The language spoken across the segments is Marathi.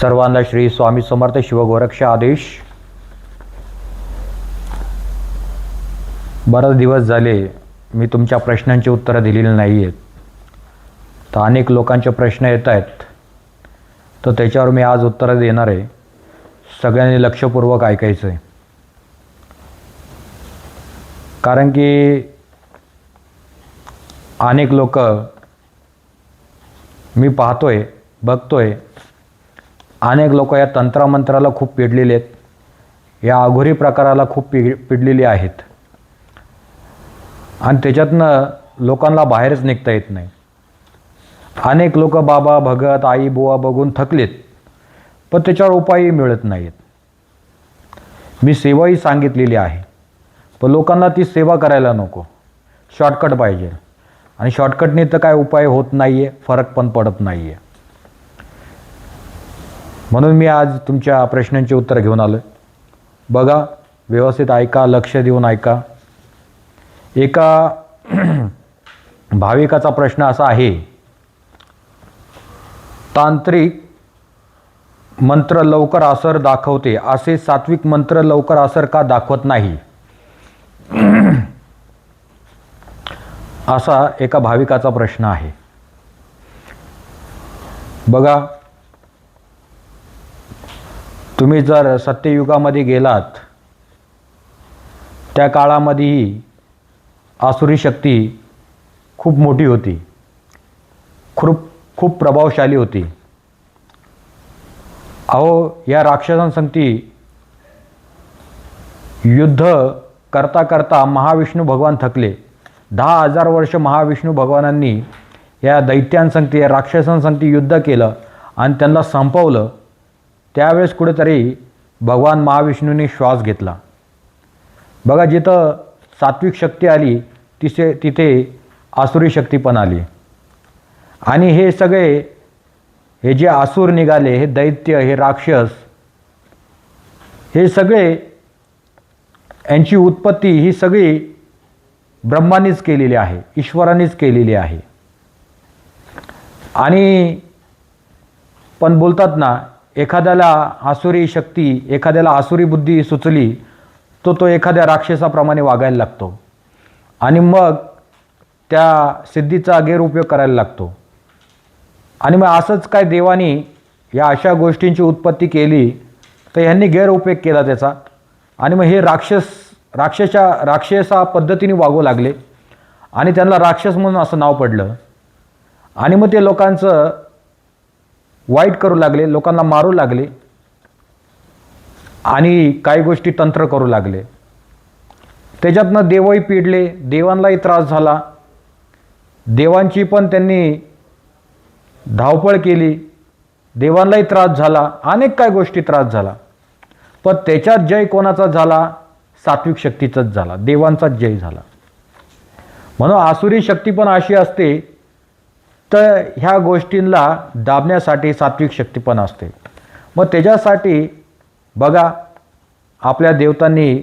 सर्वांना श्री स्वामी समर्थ शिवगोरक्ष आदेश. बरेच दिवस झाले मी तुमच्या प्रश्नांची उत्तरं दिलेली नाही आहेत तर अनेक लोकांचे प्रश्न येत आहेत. तर त्याच्यावर मी आज उत्तरं देणार आहे. सगळ्यांनी लक्षपूर्वक ऐकायचं आहे. कारण की अनेक लोक मी पाहतोय बघतोय अनेक लोक या तंत्रामंत्राला खूप पिडलेले आहेत. या अघोरी प्रकाराला खूप पि पिडलेली आहेत. आणि त्याच्यातनं लोकांना बाहेरच निघता येत नाही. अनेक लोक बाबा भगत आई बुवा बघून थकलेत पण त्याच्यावर उपायही मिळत नाहीत. मी सेवाही सांगितलेली आहे पण लोकांना ती सेवा करायला नको. शॉर्टकट पाहिजे. आणि शॉर्टकटने तर काय उपाय होत नाही आहे फरक पण पडत नाही आहे म्हणून मी आज तुमच्या प्रश्नांची उत्तर घेऊन आलो बघा व्यवस्थित ऐका लक्ष देऊन ऐका. एका भाविकाचा प्रश्न असा आहे तांत्रिक मंत्र लवकर असर दाखवते असे सात्विक मंत्र लवकर असर का दाखवत नाही? असा एका भाविकाचा प्रश्न आहे. बघा तुम्ही जर सत्ययुगामध्ये गेलात त्या काळामध्येही आसुरी शक्ती खूप मोठी होती. खूप खूप प्रभावशाली होती. अहो या राक्षसांसंगती युद्ध करता करता महाविष्णू भगवान थकले. दहा हजार वर्ष महाविष्णू भगवानांनी या दैत्यांसंगती या राक्षसांसंगती युद्ध केलं आणि त्यांना संपवलं. त्यावेळेस कुठेतरी भगवान महाविष्णूंनी श्वास घेतला. बघा जिथं सात्विक शक्ती आली तिथे तिथे आसुरी शक्ती पण आली. आणि हे सगळे हे जे आसूर निघाले हे दैत्य हे राक्षस हे सगळे यांची उत्पत्ती ही सगळी ब्रह्मानेच केलेली आहे ईश्वरानेच केलेली आहे. आणि पण बोलतात ना एखाद्याला आसुरी शक्ती एखाद्याला आसुरी बुद्धी सुचली तो तो एखाद्या राक्षसाप्रमाणे वागायला लागतो. आणि मग त्या सिद्धीचा गैरउपयोग करायला लागतो. आणि मग असंच काय देवानी या अशा गोष्टींची उत्पत्ती केली तर ह्यांनी गैरउपयोग केला त्याचा. आणि मग हे राक्षस राक्षसा राक्षसा पद्धतीने वागू लागले. आणि त्यांना राक्षस म्हणून असं नाव पडलं. आणि मग ते लोकांचं वाईट करू लागले लोकांना मारू लागले आणि काही गोष्टी तंत्र करू लागले. त्याच्यातनं देवही पिडले देवांनाही त्रास झाला. देवांची पण त्यांनी धावपळ केली. देवांनाही त्रास झाला अनेक काय गोष्टी त्रास झाला. पण त्याच्यात जय कोणाचा झाला? सात्विक शक्तीचाच झाला देवांचाच जय झाला. म्हणून आसुरी शक्ती पण अशी असते तर ह्या गोष्टींना दाबण्यासाठी सात्विक शक्ती पण असते. मग त्याच्यासाठी बघा आपल्या देवतांनी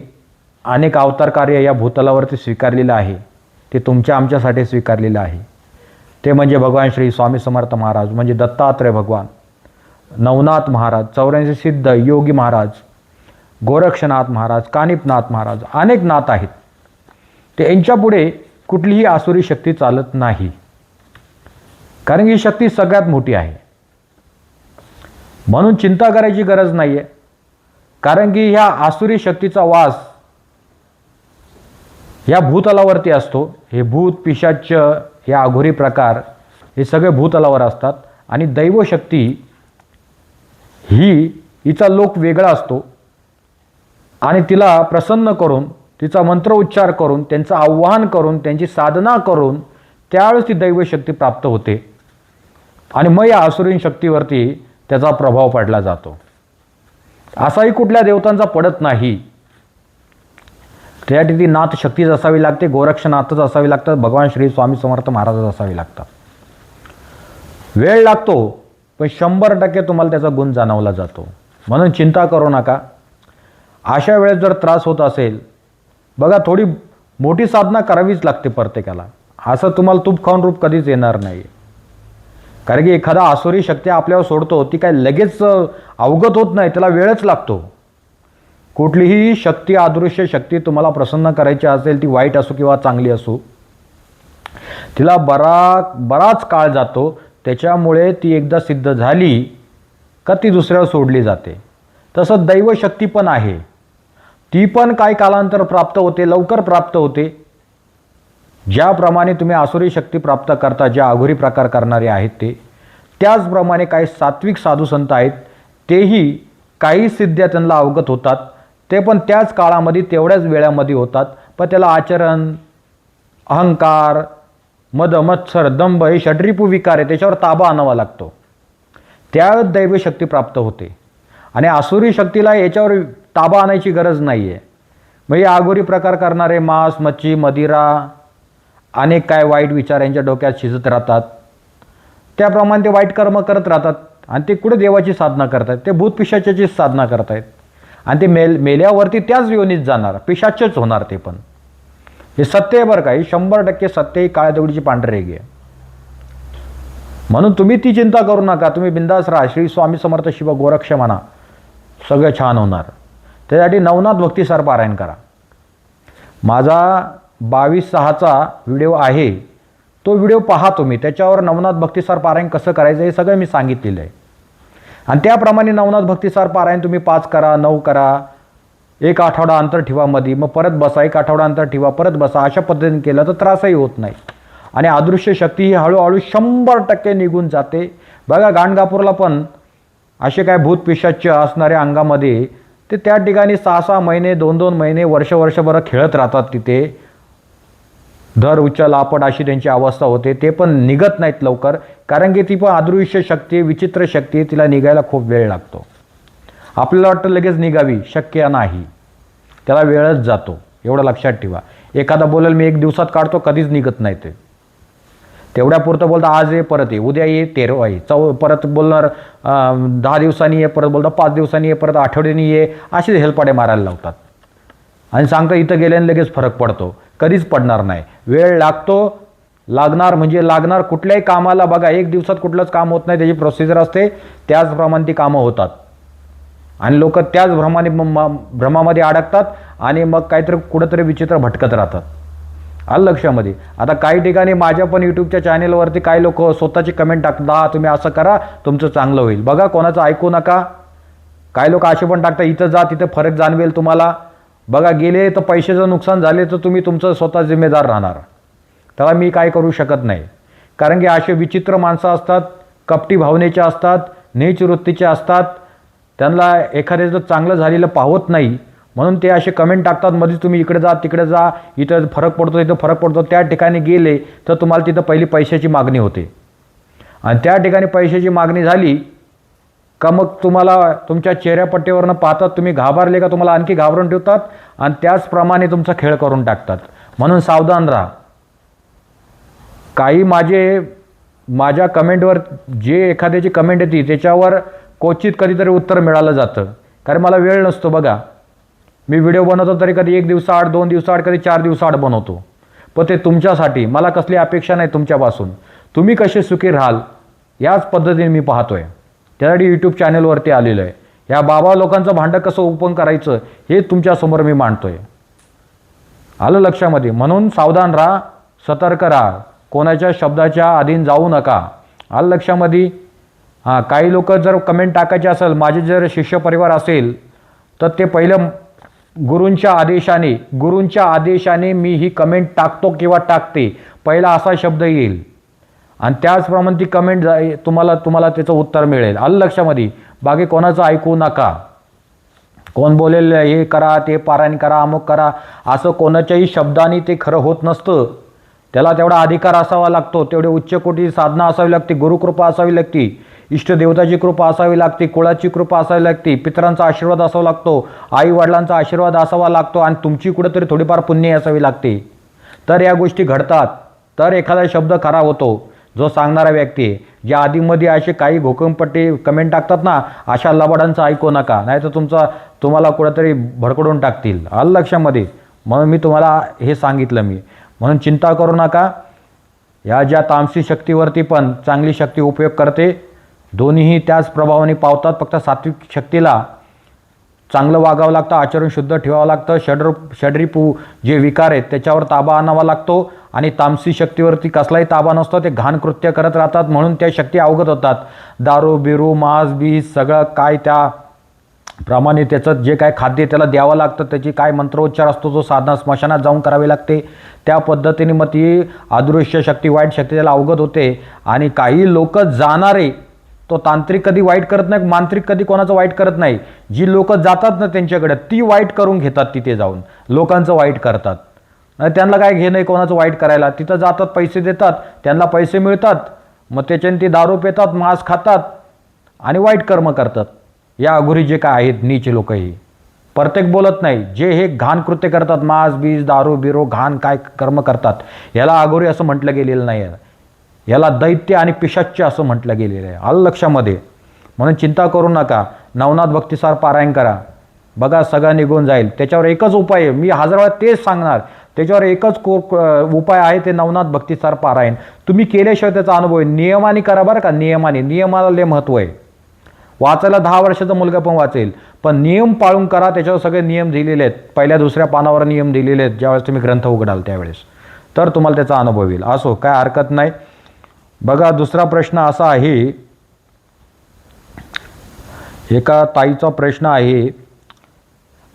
अनेक अवतार कार्य या भूतलावरती स्वीकारलेलं आहे. ते तुमच्या आमच्यासाठी स्वीकारलेलं आहे. ते म्हणजे भगवान श्री स्वामी समर्थ महाराज म्हणजे दत्तात्रय भगवान नवनाथ महाराज चौऱ्याऐंशी सिद्ध योगी महाराज गोरक्षनाथ महाराज कानिपनाथ महाराज अनेक नाथ आहेत. ते यांच्यापुढे कुठलीही आसुरी शक्ती चालत नाही. कारण ही शक्ती सगळ्यात मोठी आहे. म्हणून चिंता करायची गरज नाही आहे कारण की ह्या आसुरी शक्तीचा वास या भूतलावरती असतो. हे भूत पिशाच हे अघोरी प्रकार हे सगळे भूतलावर असतात. आणि दैवशक्ती ही हिचा लोक वेगळा असतो. आणि तिला प्रसन्न करून तिचा मंत्र उच्चार करून त्यांचं आव्हान करून त्यांची साधना करून त्यावेळेस ती दैवशक्ती प्राप्त होते. आणि मग या आसुरीन शक्तीवरती त्याचा प्रभाव पडला जातो. असाही कुठल्या देवतांचा पडत नाही. त्यासाठी ती नाथ शक्तीच असावी लागते गोरक्षनाथच असावी लागतात भगवान श्री स्वामी समर्थ महाराजच असावी लागतात. वेळ लागतो पण शंभर टक्के तुम्हाला त्याचा गुण जाणवला जातो. म्हणून चिंता करू नका. अशा वेळेस जर त्रास होत असेल बघा थोडी मोठी साधना करावीच लागते प्रत्येकाला. असं तुम्हाला तूप खाऊन रूप कधीच येणार नाही. कारण की एखादा आसुरी शक्ती आपल्यावर सोडतो ती काय लगेच अवगत होत नाही त्याला वेळच लागतो. कुठलीही शक्ती अदृश्य शक्ती तुम्हाला प्रसन्न करायची असेल ती वाईट असो किंवा चांगली असो तिला बरा बराच काळ जातो त्याच्यामुळे ती एकदा सिद्ध झाली का ती दुसऱ्यावर सोडली जाते. तसं दैवशक्ती पण आहे. ती पण काय कालांतर प्राप्त होते लवकर प्राप्त होते ज्याप्रमाणे तुम्ही आसुरी शक्ती प्राप्त करता ज्या अघोरी प्रकार करणारे आहेत ते त्याचप्रमाणे काही सात्विक साधू संत आहेत तेही काही सिद्ध्या त्यांना अवगत होतात. ते पण त्याच काळामध्ये तेवढ्याच वेळामध्ये होतात. पण त्याला आचरण अहंकार मद मत्सर दंभ हे षड्रिपू विकार आहे त्याच्यावर ताबा आणावा लागतो. त्या दैवशक्ती प्राप्त होते. आणि आसुरी शक्तीला याच्यावर ताबा आणायची गरज नाही आहे मग हे आगोरी प्रकार करणारे मांस मच्छी मदिरा अनेक काय वाईट विचार यांच्या डोक्यात शिजत राहतात. त्याप्रमाणे ते वाईट कर्म करत राहतात आणि ते कुठे देवाची साधना करतायत? ते भूत पिशाच्याचीच साधना करतायत. आणि ते मेल मेल्यावरती त्याच योनीत जाणार पिशाचेच होणार ते पण. हे सत्य आहे बरं का? हे शंभर टक्के सत्य ही काळ्या दगडीची पांढरेगी आहे. म्हणून तुम्ही ती चिंता करू नका. तुम्ही बिंदास राहा. श्री स्वामी समर्थ शिव गोरक्ष म्हणा. सगळं छान होणार. त्यासाठी नवनाथ भक्तीसार पारायण करा. माझा बावीस सहाचा व्हिडिओ आहे. तो व्हिडिओ पहा तुम्ही. त्याच्यावर नवनाथ भक्तीसार पारायण कसं करायचं हे सगळं मी सांगितलेलं आहे. आणि त्याप्रमाणे नवनाथ भक्तीसार पारायण तुम्ही पाच करा नऊ करा. एक आठवडा अंतर ठेवा मध्ये मग परत बसा. एक आठवडा अंतर ठेवा. परत बसा. अशा पद्धतीने केलं तर त्रासही होत नाही. आणि अदृश्य शक्ती ही हळूहळू शंभर टक्के निघून जाते. बघा गाणगापूरला पण असे काय भूतपिशाच असणाऱ्या अंगामध्ये ते त्या ठिकाणी सहा सहा महिने दोन दोन महिने वर्ष वर्षभर खेळत राहतात तिथे. धर उचल आपट अशी त्यांची अवस्था होते. ते पण निघत नाहीत लवकर. कारण की ती पण अदृश्य शक्ती आहे, विचित्र शक्ती आहे, तिला निघायला खूप वेळ लागतो. आपल्याला वाटतं लगेच निघावी. शक्य नाही. त्याला वेळच जातो. एवढं लक्षात ठेवा. एखादा बोलेल मी एक दिवसात काढतो कधीच निघत नाही ते. तेवढ्यापुरतं बोलता आज ये परत ये. उद्या ये तेरवा ये. चौ परत बोलणार दहा दिवसांनी ये परत बोलता पाच दिवसांनी ये परत आठवड्यानी ये. असेच हेलपाडे मारायला लावतात. आणि सांगता इथं गेल्याने लगेच फरक पडतो. कधीच पडणार नाही. वेळ लागतो लागणार म्हणजे लागणार कुठल्याही कामाला बघा एक दिवसात कुठलंच काम होत नाही त्याची प्रोसिजर असते त्याचप्रमाणे ती कामं होतात. आणि लोक त्याच भ्रमाने म- म- भ्रमामध्ये अडकतात आणि मग काहीतरी कुठंतरी विचित्र भटकत राहतात. आलं लक्षामध्ये? आता काही ठिकाणी माझ्या पण यूट्यूबच्या चॅनेलवरती काही लोक स्वतःची कमेंट टाकता "हा, तुम्ही असं करा तुमचं चांगलं होईल. बघा कोणाचं ऐकू नका. काही लोक असे पण टाकतात इथं जा तिथं फरक जाणवेल तुम्हाला. बघा गेले तर पैशाचं नुकसान झाले तर तुम्ही तुमचं स्वतः जिम्मेदार राहणार. त्याला मी काय करू शकत नाही. कारण की असे विचित्र माणसं असतात कपटी भावनेचे असतात नीच वृत्तीचे असतात. त्यांना एखाद्याचं चांगलं झालेलं पाहत नाही म्हणून ते असे कमेंट टाकतात मध्ये तुम्ही इकडे जा तिकडे जा इथं फरक पडतो इथं फरक पडतो. त्या ठिकाणी गेले तर तुम्हाला तिथं पहिली पैशाची मागणी होते. आणि त्या ठिकाणी पैशाची मागणी झाली का मग तुम्हाला तुमच्या चेहऱ्यापट्टीवरनं पाहतात तुम्ही घाबरले का तुम्हाला आणखी घाबरून ठेवतात? आणि त्याचप्रमाणे तुमचा खेळ करून टाकतात. म्हणून सावधान राहा. काही माझे माझ्या कमेंटवर जे एखाद्याची कमेंट येते त्याच्यावर क्वचित कधीतरी उत्तर मिळालं जातं. कारण मला वेळ नसतो बघा. मी व्हिडिओ बनवतो तरी कधी एक दिवसाआड दोन दिवसाआड कधी चार दिवसाआड बनवतो. पण ते तुमच्यासाठी मला कसली अपेक्षा नाही तुमच्यापासून. तुम्ही कसे सुखी राहाल याच पद्धतीने मी पाहतोय. त्यासाठी यूट्यूब चॅनलवरती आलेलो आहे. या बाबा लोकांचं भांडं कसं ओपन करायचं हे तुमच्यासमोर मी मांडतोय. आलं लक्षामध्ये? म्हणून सावधान राहा सतर्क राहा. कोणाच्या शब्दाच्या अधीन जाऊ नका. आलं लक्षामध्ये? हां काही लोक जर कमेंट टाकायचे असेल माझे जर शिष्य परिवार असेल तर ते पहिलं गुरूंच्या आदेशाने गुरूंच्या आदेशाने मी ही कमेंट टाकतो किंवा टाकते. पहिला असा शब्द येईल. आणि त्याचप्रमाणे ती कमेंट जा तुम्हाला तुम्हाला त्याचं उत्तर मिळेल. आलं लक्षामध्ये? बाकी कोणाचं ऐकू नका. कोण बोलेल हे करा ते पारायण करा अमुक करा. असं कोणाच्याही शब्दाने ते खरं होत नसतं. त्याला तेवढा अधिकार असावा लागतो. तेवढे उच्चकोटी साधना असावी लागते. गुरुकृपा असावी लागते. इष्टदेवताची कृपा असावी लागते. कुळाची कृपा असावी लागते. पितरांचा आशीर्वाद असावा लागतो. आई वडिलांचा आशीर्वाद असावा लागतो. आणि तुमची कुठेतरी थोडीफार पुण्य असावी लागते. तर या गोष्टी घडतात. तर एखादा शब्द खरा होतो. जो सांगणारा व्यक्ती आहे ज्या आधीमध्ये असे काही घोकमपट्टी कमेंट टाकतात ना अशा लबाडांचं ऐकू नका. नाही तर तुमचा तुम्हाला कुठंतरी भडकडून टाकतील. आलं लक्षामध्ये? म्हणून मी तुम्हाला हे सांगितलं मी. म्हणून चिंता करू नका. या ज्या तामसी शक्तीवरती पण चांगली शक्ती उपयोग करते दोन्हीही त्याच प्रभावाने पावतात. फक्त सात्विक शक्तीला चांगलं वागावं लागतं आचरण शुद्ध ठेवावं लागतं. षड्र षड्रिपू जे विकार आहेत त्याच्यावर ताबा आणावा लागतो. आणि तामसी शक्तीवरती कसलाही ताबा नसतो ते घाण कृत्य करत राहतात म्हणून त्या शक्ती अवगत होतात. दारू बिरू मांस बीज सगळं काय त्या प्रमाणे त्याचं जे काय खाद्य त्याला द्यावं लागतं त्याची काय मंत्रोच्चार असतो जो साधना स्मशानात जाऊन करावे लागते. त्या पद्धतीने मग ती अदृश्य शक्ती वाईट शक्ती त्याला अवगत होते. आणि काही लोक जाणारे तो तांत्रिक कधी वाईट करत नाही मांत्रिक कधी कोणाचं वाईट करत नाही. जी लोक जातात ना त्यांच्याकडे ती वाईट करून घेतात तिथे जाऊन. लोकांचं वाईट करतात. त्यांना काय घेणं आहे कोणाचं वाईट करायला? तिथं जातात पैसे देतात त्यांना पैसे मिळतात. मग त्याच्याने ते दारू पितात मांस खातात आणि वाईट कर्म करतात. या अघोरी जे काय आहेत नीच लोक ही प्रत्येक बोलत नाही. जे हे घाण कृत्य करतात मांस बीज दारू बिरो घाण काय कर्म करतात याला अघोरी असं म्हटलं गेलेलं नाही आहे याला दैत्य आणि पिशाच्य असं म्हटलं गेलेलं आहे. आलं लक्षामध्ये. म्हणून चिंता करू नका. नवनाथ भक्तिसार पारायण करा. बघा सगळं निघून जाईल. त्याच्यावर एकच उपाय आहे. मी हजार वेळा तेच सांगणार. त्याच्यावर एकच को उपाय आहे ते नवनाथ भक्तिसार पारायण. तुम्ही केल्याशिवाय त्याचा अनुभव आहे. नियमाने करा बरं का? नियमाने. नियमाला लय महत्त्व आहे. वाचायला दहा वर्षाचा मुलगा पण वाचेल. पण नियम पाळून करा. त्याच्यावर सगळे नियम दिलेले आहेत. पहिल्या दुसऱ्या पानावर नियम दिलेले आहेत. ज्यावेळेस तुम्ही ग्रंथ उघडाल त्यावेळेस. तर तुम्हाला त्याचा अनुभव येईल. असो काय हरकत नाही. बघा दुसरा प्रश्न असा आहे एका ताईचा प्रश्न आहे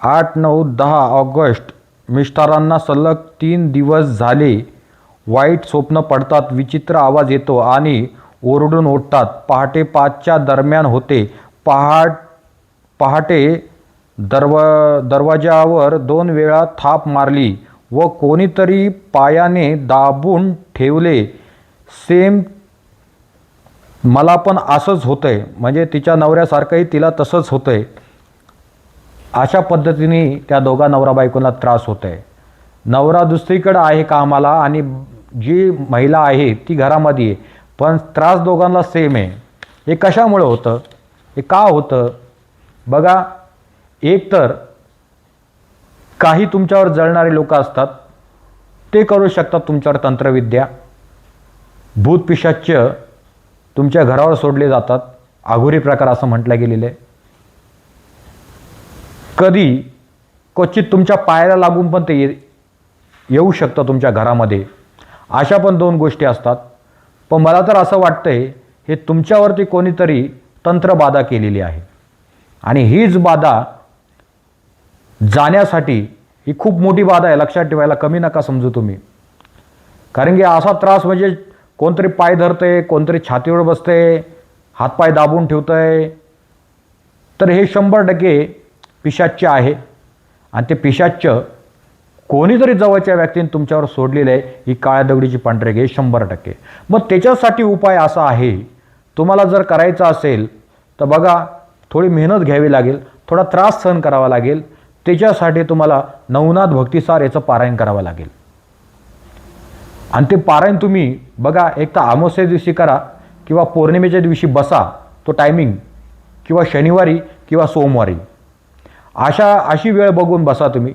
आठ नऊ दहा ऑगस्ट मिस्टरांना सलग तीन दिवस झाले वाईट स्वप्न पडतात विचित्र आवाज येतो आणि ओरडून उठतात पहाटे पाचच्या दरम्यान होते. पहाट पहाटे दरव दरवाजावर दोन वेळा थाप मारली व कोणीतरी पायाने दाबून ठेवले. सेम मला पण असंच होतं आहे म्हणजे तिच्या नवऱ्यासारखंही तिला तसंच होतं आहे अशा पद्धतीने त्या दोघा नवरा बायकोंना त्रास होत आहे नवरा दुसरीकडं आहे कामाला आणि जी महिला आहे ती घरामध्ये आहे. पण त्रास दोघांना सेम आहे. हे कशामुळे होतं? हे का होतं? बघा एक तर काही तुमच्यावर जळणारे लोक असतात. ते करू शकतात तुमच्यावर तंत्रविद्या. भूतपिशाच्य तुमच्या घरावर सोडले जातात. आघोरी प्रकार असं म्हटलं गेलेलं आहे. कधी क्वचित तुमच्या पायाला लागून पण ते ये येऊ शकतं तुमच्या घरामध्ये. अशा पण दोन गोष्टी असतात. पण मला तर असं वाटतंय हे तुमच्यावरती कोणीतरी तंत्रबाधा केलेली आहे. आणि हीच बाधा जाण्यासाठी ही खूप मोठी बाधा आहे. लक्षात ठेवायला कमी नका समजू तुम्ही. कारण की असा त्रास म्हणजे कोणतरी पाय धरते कोणतरी छातीवर बसते हातपाय दाबून ठेवतंय. तर हे शंभर टक्के पिशाच्य आहे. आणि ते पिशाच्य कोणीतरी जवळच्या व्यक्तीने तुमच्यावर सोडलेलं आहे ही काळ्या दगडीची पांढरेग हे शंभर टक्के. मग त्याच्यासाठी उपाय असा आहे तुम्हाला जर करायचं असेल तर बघा थोडी मेहनत घ्यावी लागेल थोडा त्रास सहन करावा लागेल त्याच्यासाठी तुम्हाला नवनाथ भक्तिसार याचं पारायण करावं लागेल. आणि ते पारायण तुम्ही बघा एक तर अमावस्या दिवशी करा किंवा पौर्णिमेच्या दिवशी बसा तो टायमिंग किंवा शनिवारी किंवा सोमवारी. अशा अशी वेळ बघून बसा तुम्ही.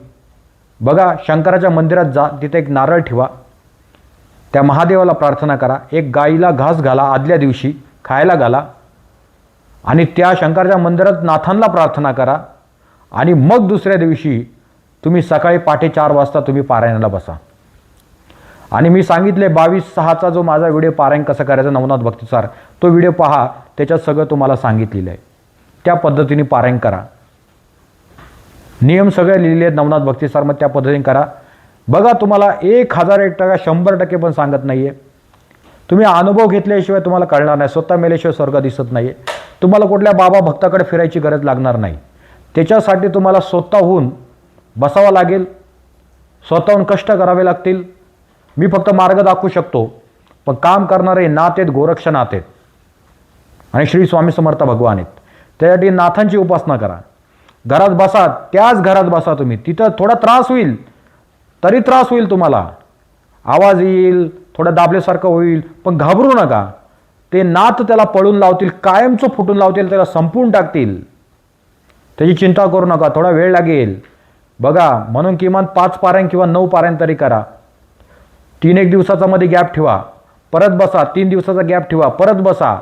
बघा शंकराच्या मंदिरात जा तिथे एक नारळ ठेवा. त्या महादेवाला प्रार्थना करा. एक गाईला घास घाला आदल्या दिवशी खायला घाला. आणि त्या शंकराच्या मंदिरात नाथांना प्रार्थना करा. आणि मग दुसऱ्या दिवशी तुम्ही सकाळी पहाटे चार वाजता तुम्ही पारायणाला बसा. आणि मी सांगितले बावीस सहाचा जो माझा व्हिडिओ पारायण कसा करायचा नवनाथ भक्तीसार तो व्हिडिओ पहा त्याच्यात सगळं तुम्हाला सांगितलेलं आहे त्या पद्धतीने पारायण करा. नियम सगळे लिहिले आहेत नवनाथ भक्तिसार मग त्या पद्धतीने करा. बघा तुम्हाला एक हजार एक टक्का शंभर टक्के पण सांगत नाही आहे तुम्ही अनुभव घेतल्याशिवाय तुम्हाला कळणार नाही. स्वतः मेल्याशिवाय स्वर्ग दिसत नाही आहे तुम्हाला कुठल्या बाबा भक्ताकडे फिरायची गरज लागणार नाही. त्याच्यासाठी तुम्हाला स्वतःहून बसावं लागेल. स्वतःहून कष्ट करावे लागतील. मी फक्त मार्ग दाखवू शकतो पण काम करणारे नातेत आहेत गोरक्षनाथ आहेत आणि श्री स्वामी समर्थ भगवान आहेत. त्यासाठी नाथांची उपासना करा. घरात बसा त्याच घरात बसा तुम्ही. तिथं थोडा त्रास होईल तरी त्रास होईल तुम्हाला. आवाज येईल थोडं दाबल्यासारखं होईल पण घाबरू नका. ते नाथ त्याला पळून लावतील कायमचं फुटून लावतील त्याला संपवून टाकतील. त्याची चिंता करू नका थोडा वेळ लागेल. बघा म्हणून किमान पाच पाऱ्यां किंवा नऊ पाऱ्यां तरी करा. तीन एक दिवसाचा मध्ये गॅप ठेवा. परत बसा तीन दिवसाचा गॅप ठेवा परत बसा.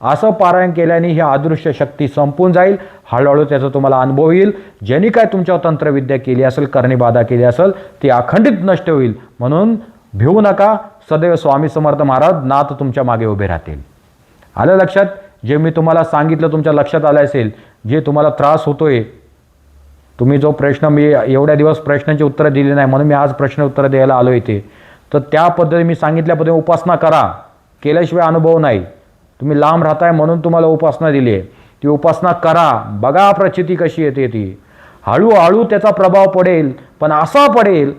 असं पारायण केल्याने ही अदृश्य शक्ती संपून जाईल. हळूहळू त्याचा तुम्हाला अनुभव येईल ज्यांनी काय तुमच्यावर तंत्रविद्या केली असेल करणीबाधा केली असेल ती अखंडित नष्ट होईल. म्हणून भिवू नका. सदैव स्वामी समर्थ महाराज नाथ तुमच्या मागे उभे राहतील. आलं लक्षात? जे मी तुम्हाला सांगितलं तुमच्या लक्षात आलं असेल जे तुम्हाला त्रास होतोय तुम्ही जो प्रश्न मी एवढ्या दिवस प्रश्नांची उत्तरं दिली नाही म्हणून मी आज प्रश्न उत्तरं द्यायला आलो इथे. तर त्या पद्धतीने मी सांगितल्या पद्धतीने उपासना करा. केल्याशिवाय अनुभव नाही. तुम्ही लांब राहताय म्हणून तुम्हाला उपासना दिली आहे. ती उपासना करा. बघा प्रचिती कशी येते ती. हळूहळू त्याचा प्रभाव पडेल. पण असा पडेल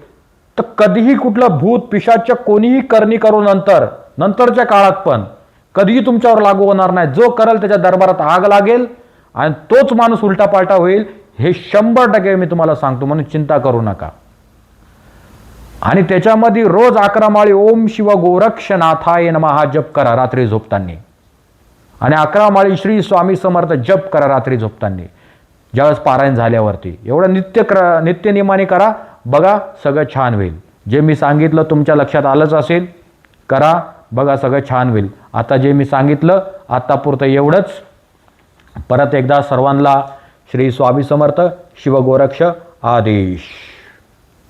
तर कधीही कुठलं भूत पिशाच्या कोणीही करणी करू नंतर नंतरच्या काळात पण कधीही तुमच्यावर लागू होणार नाही. जो करेल त्याच्या दरबारात आग लागेल आणि तोच माणूस उलटापालटा होईल. हे शंभर टक्के मी तुम्हाला सांगतो. म्हणून चिंता करू नका. आणि त्याच्यामध्ये रोज अकरा माळी ओम शिव गोरक्षनाथाय नमः जप करा रात्री झोपताना. आणि अकरा माळी श्री स्वामी समर्थ जप करा रात्री झोपताना. ज्यावेळेस पारायण झाल्यावरती. एवढं नित्य कर नित्यनियमाने करा. बघा सगळं छान होईल. जे मी सांगितलं तुमच्या लक्षात आलंच असेल करा. बघा सगळं छान होईल. आता जे मी सांगितलं आत्तापुरतं एवढंच. परत एकदा सर्वांना श्री स्वामी समर्थ शिवगोरक्ष आदेश.